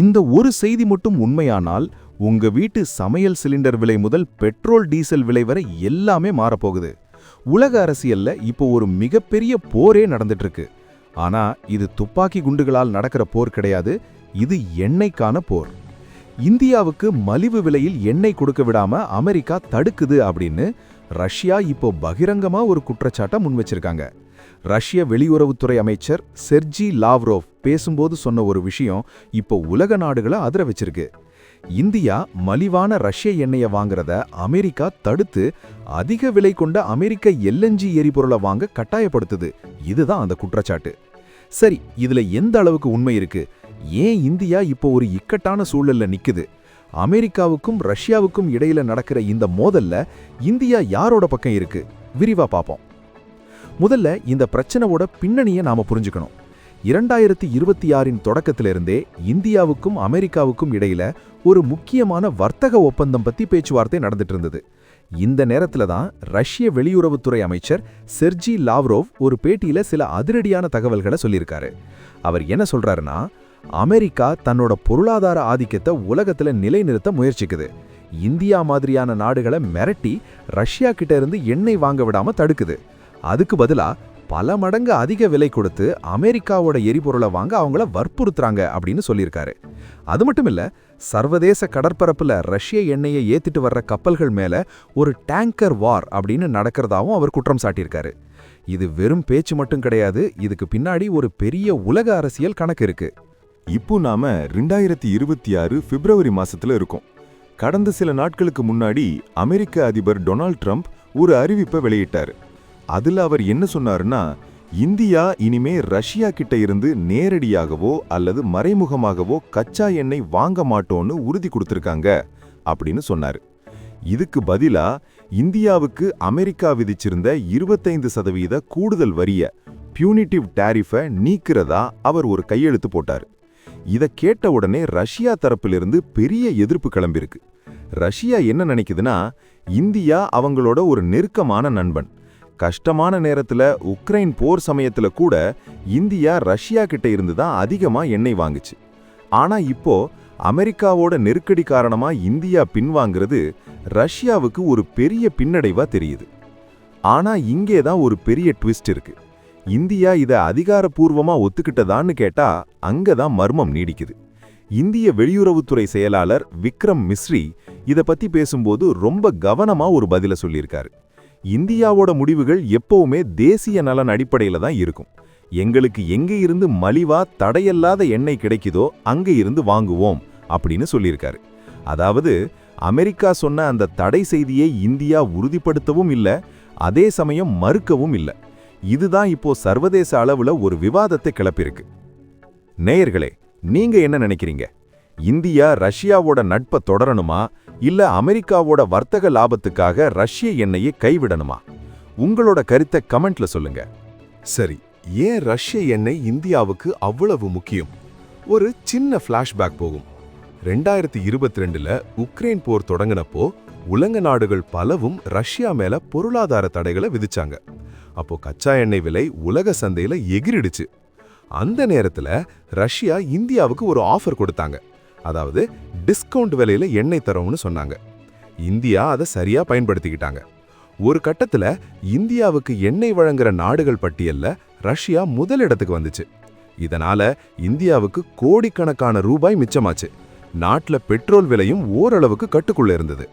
இந்த ஒரு செய்தி மட்டும் உண்மையானால் உங்க வீட்டு சமையல் சிலிண்டர் விலை முதல் பெட்ரோல் டீசல் விலை வரை எல்லாமே மாறப்போகுது. உலக அரசியல்ல இப்போ ஒரு மிகப்பெரிய போரே நடந்துட்டு இருக்கு ஆனா இது துப்பாக்கி குண்டுகளால் நடக்கிற போர் கிடையாது இது எண்ணெய்க்கான போர். இந்தியாவுக்கு மலிவு விலையில் எண்ணெய் கொடுக்க விடாம அமெரிக்கா தடுக்குது அப்படின்னு ரஷ்யா இப்போ பகிரங்கமா ஒரு குற்றச்சாட்டை முன் வச்சிருக்காங்க ரஷ்ய வெளியுறவுத்துறை அமைச்சர் செர்ஜி லாவ்ரோவ் பேசும்போது சொன்ன ஒரு விஷயம் இப்போ உலக நாடுகளை அதிர வச்சிருக்கு. இந்தியா மலிவான ரஷ்ய எண்ணெயை வாங்குறத அமெரிக்கா தடுத்து அதிக விலை கொண்ட அமெரிக்க எல்என்ஜி எரிபொருளை வாங்க கட்டாயப்படுத்துது. இதுதான் அந்த குற்றச்சாட்டு. சரி இதுல எந்த அளவுக்கு உண்மை இருக்கு? ஏன் இந்தியா இப்போ ஒரு இக்கட்டான சூழல்ல நிக்குது? அமெரிக்காவுக்கும் ரஷ்யாவுக்கும் இடையில நடக்கிற இந்த மோதல்ல இந்தியா யாரோட பக்கம் இருக்கு? விரிவா பார்ப்போம் முதல்ல இந்த பிரச்சனையோட பின்னணியை நாம புரிஞ்சுக்கணும். இரண்டாயிரத்தி இருபத்தி ஆறின் தொடக்கத்திலிருந்தே இந்தியாவுக்கும் அமெரிக்காவுக்கும் இடையில ஒரு முக்கியமான வர்த்தக ஒப்பந்தம் பத்தி பேச்சுவார்த்தை நடந்துட்டு இருந்தது இந்த நேரத்துல தான் ரஷ்ய வெளியுறவுத்துறை அமைச்சர் செர்ஜி லாவ்ரோவ் ஒரு பேட்டியில சில அதிரடியான தகவல்களை சொல்லியிருக்காரு. அவர் என்ன சொல்றாருன்னா அமெரிக்கா தன்னோட பொருளாதார ஆதிக்கத்தை உலகத்துல நிலைநிறுத்த முயற்சிக்குது. இந்தியா மாதிரியான நாடுகளை மிரட்டி ரஷ்யா கிட்ட இருந்து எண்ணெய் வாங்க விடாம தடுக்குது. அதுக்கு பதிலா பல மடங்கு அதிக விலை கொடுத்து அமெரிக்காவோட எரிபொருளை வாங்க அவங்கள வற்புறுத்துறாங்க அப்படின்னு சொல்லியிருக்காரு. அது மட்டும் இல்ல சர்வதேச கடற்பரப்புல ரஷ்ய எண்ணெயை ஏத்திட்டு வர்ற கப்பல்கள் மேல ஒரு டேங்கர் வார் அப்படின்னு நடக்கிறதாவும் அவர் குற்றம் சாட்டியிருக்காரு. இது வெறும் பேச்சு மட்டும் கிடையாது இதுக்கு பின்னாடி ஒரு பெரிய உலக அரசியல் கணக்கு இருக்கு. இப்போ நாம ரெண்டாயிரத்தி இருபத்தி ஆறு பிப்ரவரி மாசத்துல இருக்கோம். கடந்த சில நாட்களுக்கு முன்னாடி அமெரிக்க அதிபர் டொனால்ட் ட்ரம்ப் ஒரு அறிவிப்பை வெளியிட்டாரு. அதில் அவர் என்ன சொன்னாருன்னா இந்தியா இனிமே ரஷ்யா கிட்ட இருந்து நேரடியாகவோ அல்லது மறைமுகமாகவோ கச்சா எண்ணெய் வாங்க மாட்டோம்னு உறுதி கொடுத்துருக்காங்க அப்படின்னு சொன்னார். இதுக்கு பதிலா இந்தியாவுக்கு அமெரிக்கா விதிச்சிருந்த இருபத்தைந்து சதவீத கூடுதல் வரிய பியூனிட்டிவ் டேரிஃபை நீக்கிறதா அவர் ஒரு கையெழுத்து போட்டார். இதை கேட்ட உடனே ரஷ்யா தரப்பிலிருந்து பெரிய எதிர்ப்பு கிளம்பியிருக்கு ரஷ்யா என்ன நினைக்குதுன்னா இந்தியா அவங்களோட ஒரு நெருக்கமான நண்பன் கஷ்டமான நேரத்துல உக்ரைன் போர் சமயத்துல கூட இந்தியா ரஷ்யா கிட்ட இருந்து தான் அதிகமா எண்ணெய் வாங்குச்சு. ஆனா இப்போ அமெரிக்காவோட நெருக்கடி காரணமா இந்தியா பின்வாங்கிறது ரஷ்யாவுக்கு ஒரு பெரிய பின்னடைவா தெரியுது. ஆனா இங்கே தான் ஒரு பெரிய ட்விஸ்ட் இருக்கு. இந்தியா இதை அதிகாரப்பூர்வமா ஒத்துக்கிட்டதான்னு கேட்டா அங்கதான் மர்மம் நீடிக்குது. இந்திய வெளியுறவுத்துறை செயலாளர் விக்ரம் மிஸ்ரி இதை பத்தி பேசும்போது ரொம்ப கவனமா ஒரு பதில சொல்லியிருக்காரு. இந்தியாவோட முடிவுகள் எப்பவுமே தேசிய நலன் அடிப்படையில தான் இருக்கும். எங்களுக்கு எங்கே இருந்து மலிவா தடையல்லாத எண்ணெய் கிடைக்குதோ அங்கே இருந்து வாங்குவோம் அப்படின்னு சொல்லியிருக்காரு. அதாவது அமெரிக்கா சொன்ன அந்த தடை செய்தியை இந்தியா உறுதிப்படுத்தவும் இல்லை அதே சமயம் மறுக்கவும் இல்லை. இதுதான் இப்போ சர்வதேச அளவுல ஒரு விவாதத்தை கிளப்பிருக்கு நேயர்களே நீங்க என்ன நினைக்கிறீங்க? இந்தியா ரஷ்யாவோட நட்பை தொடரணுமா? இல்ல அமெரிக்காவோட வர்த்தக லாபத்துக்காக ரஷ்ய எண்ணெயை கைவிடணுமா? உங்களோட கருத்தை கமெண்ட்ல சொல்லுங்க. சரி ஏன் ரஷ்ய எண்ணெய் இந்தியாவுக்கு அவ்வளவு முக்கியம்? ஒரு சின்ன ஃப்ளாஷ்பேக் போகும். ரெண்டாயிரத்தி இருபத்தி ரெண்டுல உக்ரைன் போர் தொடங்கினப்போ உலக நாடுகள் பலவும் ரஷ்யா மேல பொருளாதார தடைகளை விதிச்சாங்க. அப்போ கச்சா எண்ணெய் விலை உலக சந்தையில எகிரிடுச்சு. அந்த நேரத்துல ரஷ்யா இந்தியாவுக்கு ஒரு ஆஃபர் கொடுத்தாங்க. அதாவது டிஸ்கவுண்ட் விலையில் எண்ணெய் தரோம்னு சொன்னாங்க. இந்தியா அதை சரியாக பயன்படுத்திக்கிட்டாங்க. ஒரு கட்டத்தில் இந்தியாவுக்கு எண்ணெய் வழங்குற நாடுகள் பட்டியலில் ரஷ்யா முதலிடத்துக்கு வந்துச்சு. இதனால இந்தியாவுக்கு கோடிக்கணக்கான ரூபாய் மிச்சமாச்சு. நாட்டில் பெட்ரோல் விலையும் ஓரளவுக்கு கட்டுக்குள்ள இருந்தது.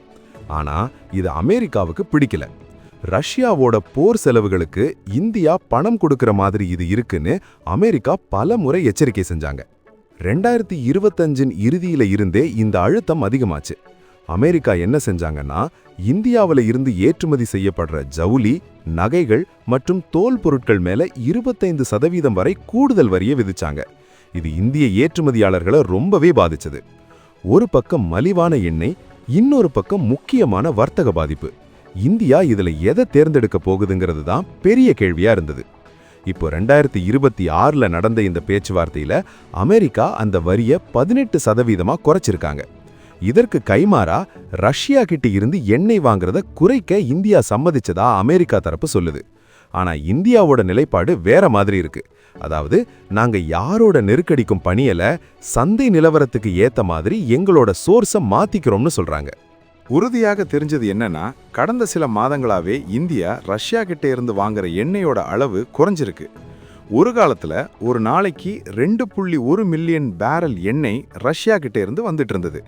ஆனா இது அமெரிக்காவுக்கு பிடிக்கல. ரஷ்யாவோட போர் செலவுகளுக்கு இந்தியா பணம் கொடுக்கிற மாதிரி இது இருக்குன்னு அமெரிக்கா பல முறை எச்சரிக்கை செஞ்சாங்க. ரெண்டாயிரத்தி இருபத்தஞ்சின் இறுதியில இருந்தே இந்த அழுத்தம் அதிகமாச்சு. அமெரிக்கா என்ன செஞ்சாங்கன்னா இந்தியாவில இருந்து ஏற்றுமதி செய்யப்படுற ஜவுளி நகைகள் மற்றும் தோல் பொருட்கள் மேல இருபத்தைந்து சதவீதம் வரை கூடுதல் வரியை விதிச்சாங்க. இது இந்திய ஏற்றுமதியாளர்களை ரொம்பவே பாதிச்சது. ஒரு பக்கம் மலிவான எண்ணெய் இன்னொரு பக்கம் முக்கியமான வர்த்தக பாதிப்பு. இந்தியா இதுல எதை தேர்ந்தெடுக்க போகுதுங்கிறது தான் பெரிய கேள்வியா இருந்தது. இப்போ ரெண்டாயிரத்தி இருபத்தி ஆறுல நடந்த இந்த பேச்சுவார்த்தையில அமெரிக்கா அந்த வரிய பதினெட்டு சதவீதமா குறைச்சிருக்காங்க. இதற்கு கைமாறா ரஷ்யா கிட்ட இருந்து எண்ணெய் வாங்குறத குறைக்க இந்தியா சம்மதிச்சதா அமெரிக்கா தரப்பு சொல்லுது. ஆனா இந்தியாவோட நிலைப்பாடு வேற மாதிரி இருக்கு. அதாவது நாங்க யாரோட நெருக்கடிக்கும் பணியல சந்தை நிலவரத்துக்கு ஏத்த மாதிரி எங்களோட சோர்ஸை மாத்திக்கிறோம்னு சொல்றாங்க. உறுதியாக தெரிஞ்சது என்னன்னா கடந்த சில மாதங்களாவே இந்தியா ரஷ்யா கிட்டே இருந்து வாங்குற எண்ணெயோட அளவு குறைஞ்சிருக்கு. ஒரு காலத்துல ஒரு நாளைக்கு ரெண்டு புள்ளி ஒரு மில்லியன் பேரல் எண்ணெய் ரஷ்யா கிட்டே இருந்து வந்துட்டு இருந்தது.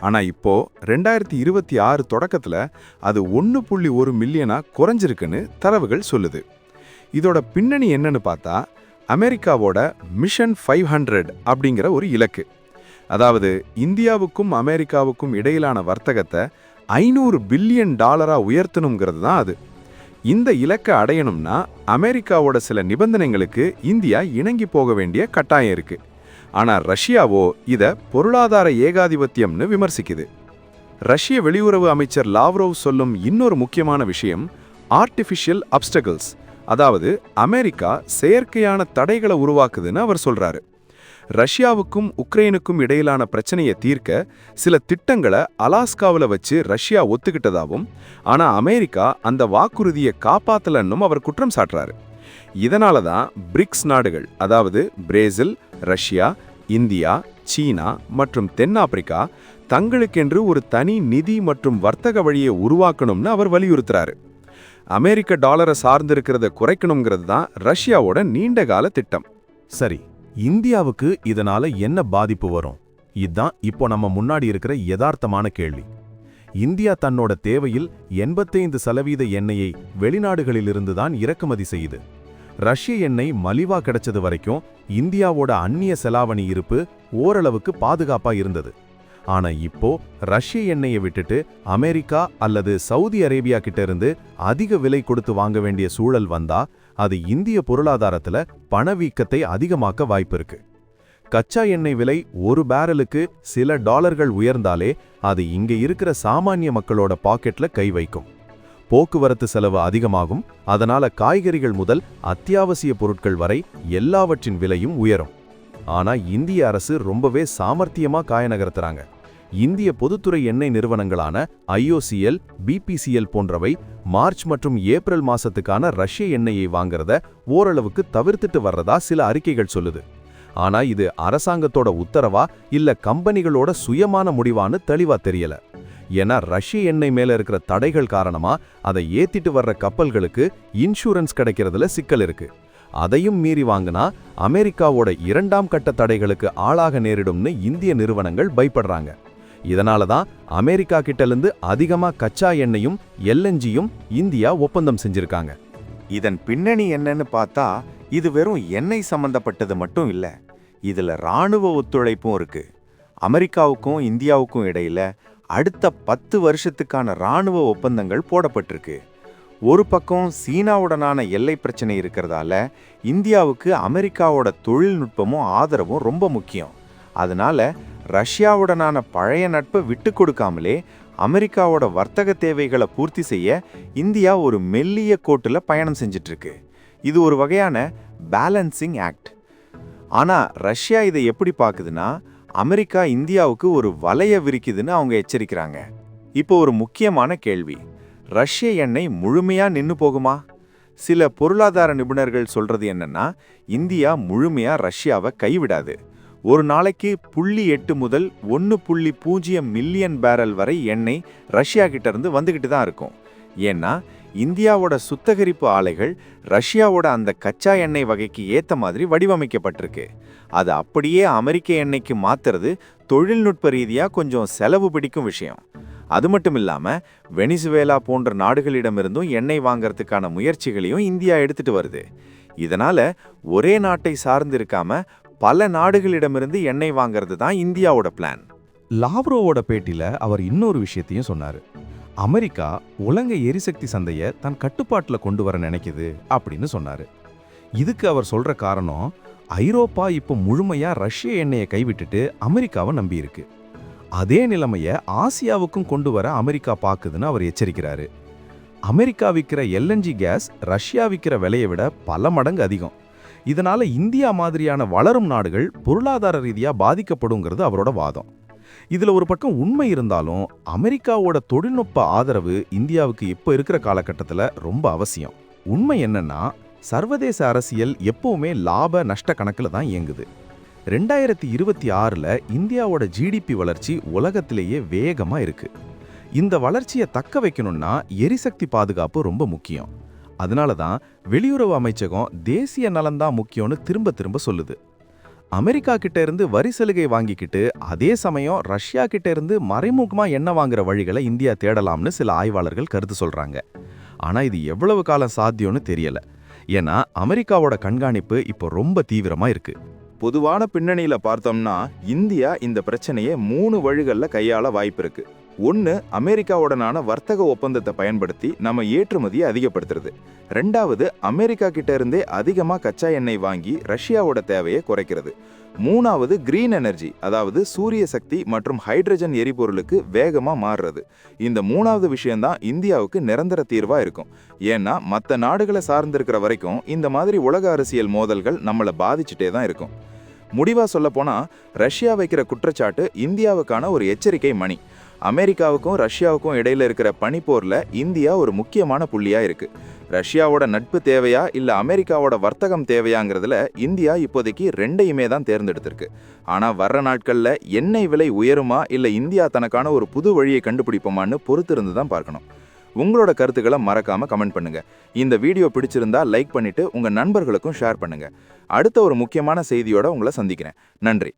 ஆனா இப்போ ரெண்டாயிரத்தி இருபத்தி ஆறு தொடக்கத்துல அது ஒன்று புள்ளி ஒரு மில்லியனா குறைஞ்சிருக்குன்னு தரவுகள் சொல்லுது. இதோட பின்னணி என்னன்னு பார்த்தா அமெரிக்காவோட மிஷன் ஃபைவ் ஹண்ட்ரட் அப்படிங்கிற ஒரு இலக்கு. அதாவது இந்தியாவுக்கும் அமெரிக்காவுக்கும் இடையிலான வர்த்தகத்தை ஐநூறு பில்லியன் டாலராக உயர்த்தணுங்கிறது தான் அது. இந்த இலக்கை அடையணும்னா அமெரிக்காவோட சில நிபந்தனைகளுக்கு இந்தியா இணங்கி போக வேண்டிய கட்டாயம் இருக்கு. ஆனால் ரஷ்யாவோ இதை பொருளாதார ஏகாதிபத்தியம்னு விமர்சிக்குது. ரஷ்ய வெளியுறவு அமைச்சர் லாவ்ரோவ் சொல்லும் இன்னொரு முக்கியமான விஷயம் ஆர்டிஃபிஷியல் அப்டகிள்ஸ் அதாவது அமெரிக்கா செயற்கையான தடைகளை உருவாக்குதுன்னு அவர் சொல்றாரு. ரஷ்யாவுக்கும் உக்ரைனுக்கும் இடையிலான பிரச்சனையை தீர்க்க சில திட்டங்களை அலாஸ்காவில் வச்சு ரஷ்யா ஒத்துக்கிட்டதாகவும் ஆனால் அமெரிக்கா அந்த வாக்குறுதியை காப்பாற்றலன்னும் அவர் குற்றம் சாட்டுறாரு. இதனால தான் பிரிக்ஸ் நாடுகள் அதாவது பிரேசில் ரஷ்யா இந்தியா சீனா மற்றும் தென்னாப்பிரிக்கா தங்களுக்கென்று ஒரு தனி நிதி மற்றும் வர்த்தக வழியை உருவாக்கணும்னு அவர் வலியுறுத்துறாரு. அமெரிக்க டாலரை சார்ந்திருக்கிறத குறைக்கணுங்கிறது தான் ரஷ்யாவோட நீண்டகால திட்டம். சரி இந்தியாவுக்கு இதனால என்ன பாதிப்பு வரும்? இதுதான் இப்போ நம்ம முன்னாடி இருக்கிற யதார்த்தமான கேள்வி. இந்தியா தன்னோட தேவையில் எண்பத்தைந்து சதவீத எண்ணெயை வெளிநாடுகளிலிருந்து தான் இறக்குமதி செய்யுது. ரஷ்ய எண்ணெய் மலிவா கிடைச்சது வரைக்கும் இந்தியாவோட அந்நிய செலாவணி இருப்பு ஓரளவுக்கு பாதுகாப்பா இருந்தது. ஆனா இப்போ ரஷ்ய எண்ணெயை விட்டுட்டு அமெரிக்கா அல்லது சவுதி அரேபியா கிட்ட இருந்து அதிக விலை கொடுத்து வாங்க வேண்டிய சூழல் வந்தா அது இந்திய பொருளாதாரத்தில் பணவீக்கத்தை அதிகமாக்க வாய்ப்பு இருக்கு கச்சா எண்ணெய் விலை ஒரு பேரலுக்கு சில டாலர்கள் உயர்ந்தாலே அது இங்கே இருக்கிற சாமானிய மக்களோட பாக்கெட்ல கை வைக்கும். போக்குவரத்து செலவு அதிகமாகும் அதனால காய்கறிகள் முதல் அத்தியாவசிய பொருட்கள் வரை எல்லாவற்றின் விலையும் உயரும். ஆனா இந்திய அரசு ரொம்பவே சாமர்த்தியமா காய நகர்த்துறாங்க இந்திய பொதுத்துறை எண்ணெய் நிறுவனங்களான ஐஓசிஎல் பிபிசிஎல் போன்றவை மார்ச் மற்றும் ஏப்ரல் மாசத்துக்கான ரஷ்ய எண்ணெயை வாங்குறத ஓரளவுக்கு தவிர்த்துட்டு வர்றதா சில அறிக்கைகள் சொல்லுது. ஆனா இது அரசாங்கத்தோட உத்தரவா இல்ல கம்பெனிகளோட சுயமான முடிவான்னு தெளிவா தெரியல. ஏன்னா ரஷ்ய எண்ணெய் மேல இருக்கிற தடைகள் காரணமா அதை ஏத்திட்டு வர்ற கப்பல்களுக்கு இன்சூரன்ஸ் கிடைக்கிறதுல சிக்கல் இருக்கு. அதையும் மீறி வாங்கினா அமெரிக்காவோட இரண்டாம் கட்ட தடைகளுக்கு ஆளாக நேரிடும்னு இந்திய நிறுவனங்கள் பயப்படுறாங்க. இதனால தான் அமெரிக்கா கிட்டலேருந்து அதிகமாக கச்சா எண்ணெயும் எல்என்ஜியும் இந்தியா ஒப்பந்தம் செஞ்சிருக்காங்க. இதன் பின்னணி என்னன்னு பார்த்தா இது வெறும் எண்ணெய் சம்பந்தப்பட்டது மட்டும் இல்லை இதில் ராணுவ ஒத்துழைப்பும் இருக்கு. அமெரிக்காவுக்கும் இந்தியாவுக்கும் இடையில அடுத்த பத்து வருஷத்துக்கான ராணுவ ஒப்பந்தங்கள் போடப்பட்டிருக்கு. ஒரு பக்கம் சீனாவுடனான எல்லை பிரச்சனை இருக்கிறதால இந்தியாவுக்கு அமெரிக்காவோட தொழில்நுட்பமும் ஆதரவும் ரொம்ப முக்கியம். அதனால ரஷ்யாவுடனான பழைய நட்பை விட்டு கொடுக்காமலே அமெரிக்காவோட வர்த்தக தேவைகளை பூர்த்தி செய்ய இந்தியா ஒரு மெல்லிய கோட்டில் பயணம் செஞ்சிட்ருக்கு. இது ஒரு வகையான பேலன்சிங் ஆக்ட். ஆனால் ரஷ்யா இதை எப்படி பார்க்குதுன்னா அமெரிக்கா இந்தியாவுக்கு ஒரு வலைய விரிக்குதுன்னு அவங்க எச்சரிக்கிறாங்க. இப்போ ஒரு முக்கியமான கேள்வி. ரஷ்ய எண்ணெய் முழுமையாக நின்று போகுமா? சில பொருளாதார நிபுணர்கள் சொல்கிறது என்னன்னா இந்தியா முழுமையாக ரஷ்யாவை கைவிடாது. ஒரு நாளைக்கு புள்ளி எட்டு முதல் ஒன்று புள்ளி பூஜ்ஜியம் மில்லியன் பேரல் வரை எண்ணெய் ரஷ்யா கிட்டேருந்து வந்துக்கிட்டு தான் இருக்கும். ஏன்னா இந்தியாவோட சுத்தகரிப்பு ஆலைகள் ரஷ்யாவோட அந்த கச்சா எண்ணெய் வகைக்கு ஏற்ற மாதிரி வடிவமைக்கப்பட்டிருக்கு. அது அப்படியே அமெரிக்க எண்ணெய்க்கு மாத்துறது தொழில்நுட்ப ரீதியாக கொஞ்சம் செலவு பிடிக்கும் விஷயம். அது மட்டும் இல்லாமல் வெனிசுவேலா போன்ற நாடுகளிடமிருந்தும் எண்ணெய் வாங்கறதுக்கான முயற்சிகளையும் இந்தியா எடுத்துட்டு வருது. இதனால ஒரே நாட்டை சார்ந்து இருக்காம பல நாடுகளிடமிருந்து எண்ணெய் வாங்கிறது தான் இந்தியாவோட பிளான் லாவ்ரோவோட பேட்டியில் அவர் இன்னொரு விஷயத்தையும் சொன்னார். அமெரிக்கா உலக எரிசக்தி சந்தையை தன் கட்டுப்பாட்டில் கொண்டு வர நினைக்குது அப்படின்னு சொன்னார். இதுக்கு அவர் சொல்கிற காரணம் ஐரோப்பா இப்போ முழுமையாக ரஷ்ய எண்ணெயை கைவிட்டுட்டு அமெரிக்காவை நம்பியிருக்கு. அதே நிலைமையை ஆசியாவுக்கும் கொண்டு வர அமெரிக்கா பார்க்குதுன்னு அவர் எச்சரிக்கிறாரு. அமெரிக்கா விற்கிற எல்என்ஜி கேஸ் ரஷ்யா விற்கிற விலையை விட பல மடங்கு அதிகம். இதனால இந்தியா மாதிரியான வளரும் நாடுகள் பொருளாதார ரீதியாக பாதிக்கப்படுங்கிறது அவரோட வாதம். இதில் ஒரு பக்கம் உண்மை இருந்தாலும் அமெரிக்காவோட தொழில்நுட்ப ஆதரவு இந்தியாவுக்கு இப்போ இருக்கிற காலகட்டத்தில் ரொம்ப அவசியம். உண்மை என்னன்னா சர்வதேச அரசியல் எப்பவுமே லாப நஷ்ட கணக்கில் தான் இயங்குது. ரெண்டாயிரத்தி இருபத்தி ஆறில் இந்தியாவோட ஜிடிபி வளர்ச்சி உலகத்திலேயே வேகமாக இருக்குது இந்த வளர்ச்சியை தக்க வைக்கணும்னா எரிசக்தி பாதுகாப்பு ரொம்ப முக்கியம். அதனால தான் வெளியுறவு அமைச்சகம் தேசிய நலன்தான் முக்கியம்னு திரும்ப திரும்ப சொல்லுது. அமெரிக்கா கிட்ட இருந்து வரி சலுகை வாங்கிக்கிட்டு அதே சமயம் ரஷ்யா கிட்ட இருந்து மறைமுகமா எண்ணெய் வாங்குற வழிகளை இந்தியா தேடலாம்னு சில ஆய்வாளர்கள் கருத்து சொல்றாங்க. ஆனா இது எவ்வளவு காலம் சாத்தியம்னு தெரியல. ஏன்னா அமெரிக்காவோட கண்காணிப்பு இப்போ ரொம்ப தீவிரமா இருக்கு. பொதுவான பின்னணியில பார்த்தோம்னா இந்தியா இந்த பிரச்சனையை மூணு வழிகளில் கையாள வாய்ப்பு இருக்குது ஒன்று அமெரிக்காவுடனான வர்த்தக ஒப்பந்தத்தை பயன்படுத்தி நம்ம ஏற்றுமதியை அதிகப்படுத்துறது. ரெண்டாவது அமெரிக்கா கிட்ட இருந்தே அதிகமாக கச்சா எண்ணெய் வாங்கி ரஷ்யாவோட தேவையை குறைக்கிறது. மூணாவது கிரீன் எனர்ஜி அதாவது சூரிய சக்தி மற்றும் ஹைட்ரஜன் எரிபொருளுக்கு வேகமாக மாறுறது. இந்த மூணாவது விஷயம்தான் இந்தியாவுக்கு நிரந்தர தீர்வாக இருக்கும். ஏன்னா மற்ற நாடுகளை சார்ந்திருக்கிற வரைக்கும் இந்த மாதிரி உலக அரசியல் மோதல்கள் நம்மளை பாதிச்சுட்டே தான் இருக்கும். முடிவாக சொல்ல ரஷ்யா வைக்கிற குற்றச்சாட்டு இந்தியாவுக்கான ஒரு எச்சரிக்கை மணி. அமெரிக்காவுக்கும் ரஷ்யாவுக்கும் இடையில இருக்கிற பனிப்போர்ல இந்தியா ஒரு முக்கியமான புள்ளியா இருக்கு. ரஷ்யாவோட நட்பு தேவையா இல்ல அமெரிக்காவோட வர்த்தகம் தேவையாங்கிறதுல இந்தியா இப்போதைக்கு ரெண்டையுமே தான் தேர்ந்தெடுத்திருக்கு. ஆனா வர்ற நாட்கள்ல எண்ணெய் விலை உயருமா இல்ல இந்தியா தனக்கான ஒரு புது வழியை கண்டுபிடிப்போமான்னு பொறுத்திருந்து தான் பார்க்கணும். உங்களோட கருத்துக்களை மறக்காம கமெண்ட் பண்ணுங்க. இந்த வீடியோ பிடிச்சிருந்தா லைக் பண்ணிட்டு உங்க நண்பர்களுக்கும் ஷேர் பண்ணுங்க. அடுத்த ஒரு முக்கியமான செய்தியோட உங்களை சந்திக்கிறேன். நன்றி.